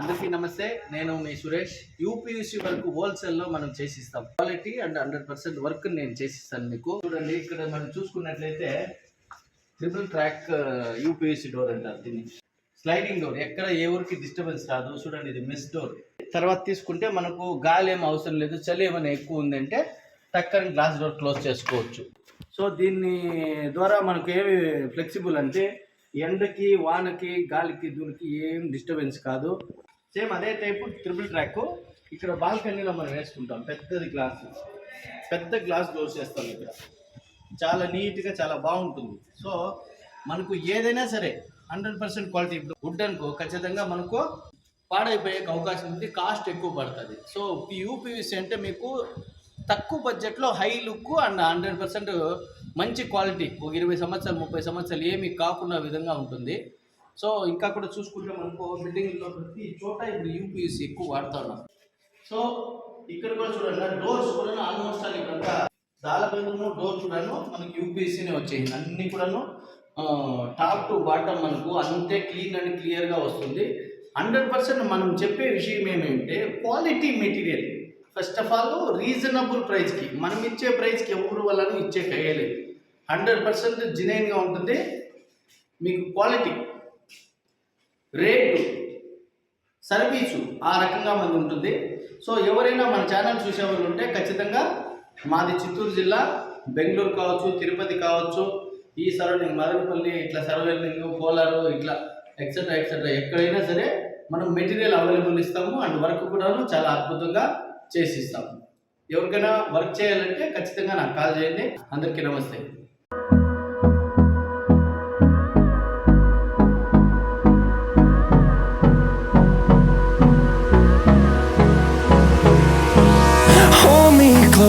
అందరికీ నమస్తే. నేను మీ సురేష్. యూపీఎస్సీ వరకు హోల్సేల్లో మనం చేసిస్తాం. Quality and hundred percent work నేను చేసిస్తాను మీకు. చూడండి ఇక్కడ మనం చూసుకున్నట్లయితే ట్రిపుల్ ట్రాక్ యూపీఎస్సీ డోర్ అంటారు దీన్ని. స్లైడింగ్ డోర్ ఎక్కడ ఏ ఊరికి డిస్టర్బెన్స్ రాదు. చూడండి ఇది మిస్ డోర్ తర్వాత తీసుకుంటే మనకు గాలి ఏం అవసరం లేదు. చలి ఏమైనా ఎక్కువ ఉందంటే టక్కని గ్లాస్ డోర్ క్లోజ్ చేసుకోవచ్చు. సో దీన్ని ద్వారా మనకు ఏమి ఫ్లెక్సిబుల్ అంటే ఎండకి వానకి గాలికి దూరికి ఏం డిస్టర్బెన్స్ కాదు. సేమ్ అదే టైపు ట్రిపుల్ ట్రాక్ ఇక్కడ బాల్కనీలో మనం వేసుకుంటాం పెద్దది గ్లాస్ పెద్ద గ్లాస్ డోర్స్ వేస్తాం ఇక్కడ. చాలా నీట్గా చాలా బాగుంటుంది. సో మనకు ఏదైనా సరే హండ్రెడ్ పర్సెంట్ క్వాలిటీ వుడ్ అనుకో ఖచ్చితంగా మనకు పాడైపోయే అవకాశం ఉంది కాస్ట్ ఎక్కువ పడుతుంది. సో యూపీవీసీ అంటే మీకు తక్కువ బడ్జెట్లో high look and hundred percent మంచి క్వాలిటీ ఒక ఇరవై సంవత్సరాలు ముప్పై సంవత్సరాలు ఏమి కాకుండా విధంగా ఉంటుంది. సో ఇంకా కూడా చూసుకుంటే మనకు బిల్డింగ్లో ప్రతి చోట ఇప్పుడు యూపీఎస్సీ ఎక్కువ వాడుతా సో ఇక్కడ కూడా చూడండి డోర్స్ కూడా ఆల్మోస్ట్ ఆల్ ఇక్కడ దాలబంధము డోర్ చూడను మనకి యూపీఎస్సీనే వచ్చేసింది అన్ని కూడాను టాప్ టు బాటమ్ మనకు అంతే క్లీన్ అండ్ క్లియర్గా వస్తుంది. హండ్రెడ్ పర్సెంట్ మనం చెప్పే విషయం ఏమేంటే quality material first of all reasonable ప్రైస్కి మనం ఇచ్చే ప్రైస్కి ఎవరు వల్లను ఇచ్చే కయ్యలేదు. హండ్రెడ్ పర్సెంట్ జినైన్గా ఉంటుంది. మీకు క్వాలిటీ రేటు సర్వీసు ఆ రకంగా మనకు ఉంటుంది. సో ఎవరైనా మన ఛానల్ చూసేవాళ్ళు ఉంటే ఖచ్చితంగా మాది చిత్తూరు జిల్లా బెంగళూరు కావచ్చు తిరుపతి కావచ్చు ఈ సరౌండింగ్ మదనపల్లి ఇట్లా సరౌండింగ్ కోలారు ఇట్లా ఎక్సెట్రా ఎక్సెట్రా ఎక్కడైనా సరే మనం మెటీరియల్ అవైలబుల్ ఇస్తాము. అండ్ వర్క్ కూడాను చాలా అద్భుతంగా చేసి ఇస్తాము ఎవరికైనా వర్క్ చేయాలంటే ఖచ్చితంగా నాకు కాల్ చేయండి. అందరికీ నమస్తే.